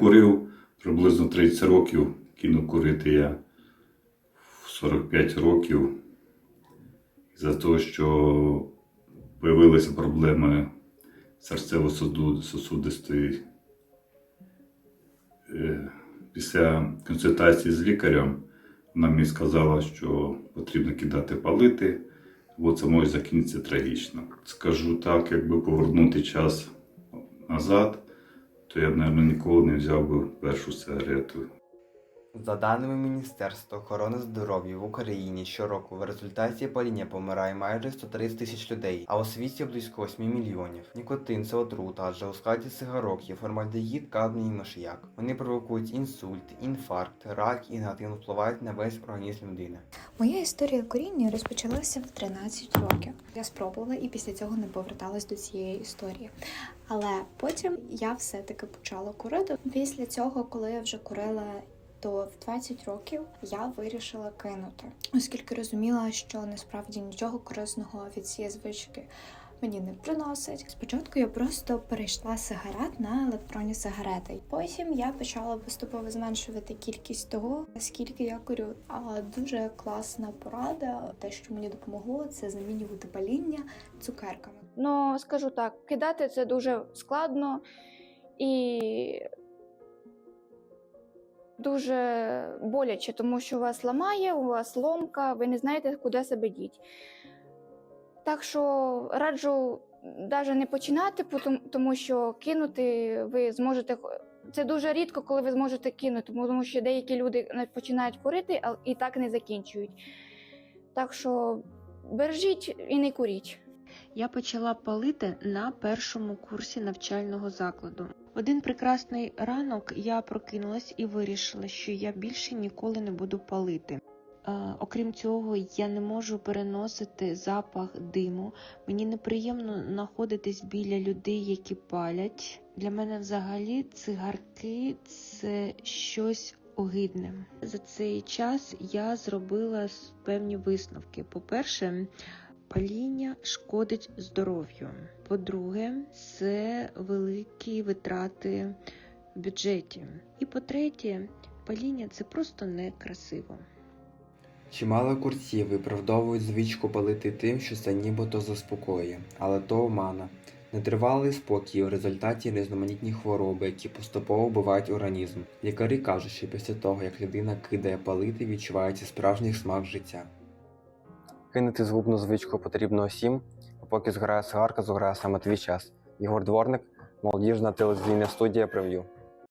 курив приблизно 30 років. Кинув курити я в 45 років. За те, що появилися проблеми серцево-сосудистої. Е, Після консультації з лікарем вона мені сказала, що потрібно кидати палити, бо це може закінчитися трагічно. Скажу так, якби повернути час назад, то я б, мабуть, ніколи не взяв би першу сигарету. За даними Міністерства охорони здоров'я в Україні щороку в результаті паління помирає майже 130 тисяч людей, а у світі близько 8 мільйонів. Нікотин це отрута, адже у складі цигарок є формальдегід, кадмій і миш'як. Вони провокують інсульт, інфаркт, рак і негативно впливають на весь організм людини. Моя історія куріння розпочалася в 13 років. Я спробувала і після цього не поверталась до цієї історії. Але потім я все-таки почала курити. Після цього, коли я вже курила, то в 20 років я вирішила кинути, оскільки розуміла, що насправді нічого корисного від цієї звички мені не приносить. Спочатку я просто перейшла сигарет на електронні сигарети. Потім я почала поступово зменшувати кількість того, скільки я курю. А дуже класна порада, те, що мені допомогло, це замінювати паління цукерками. Ну, скажу так, кидати це дуже складно і дуже боляче, тому що вас ламає, у вас ломка, ви не знаєте, куди себе діть. Так що раджу навіть не починати, тому що кинути ви зможете. Це дуже рідко, коли ви зможете кинути, тому що деякі люди починають курити, а і так не закінчують. Так що бережіть і не куріть. Я почала палити на першому курсі навчального закладу. Один прекрасний ранок я прокинулась і вирішила, що я більше ніколи не буду палити. Е, окрім цього, я не можу переносити запах диму. Мені неприємно знаходитись біля людей, які палять. Для мене взагалі цигарки це щось огидне. За цей час я зробила певні висновки. По-перше, Паління шкодить здоров'ю. По-друге, це великі витрати в бюджеті. І по-третє, паління це просто некрасиво. Чимало курців виправдовують звичку палити тим, що це нібито заспокоює, але то омана. Нетривалий спокій у результаті різноманітні хвороби, які поступово вбивають організм. Лікарі кажуть, що після того, як людина кидає палити, відчувається справжній смак життя. Кинути згубну звичку потрібно усім, а поки згорає сигарка, згорає саме твій час. Ігор Дворник, молодіжна телевізійна студія прев'ю.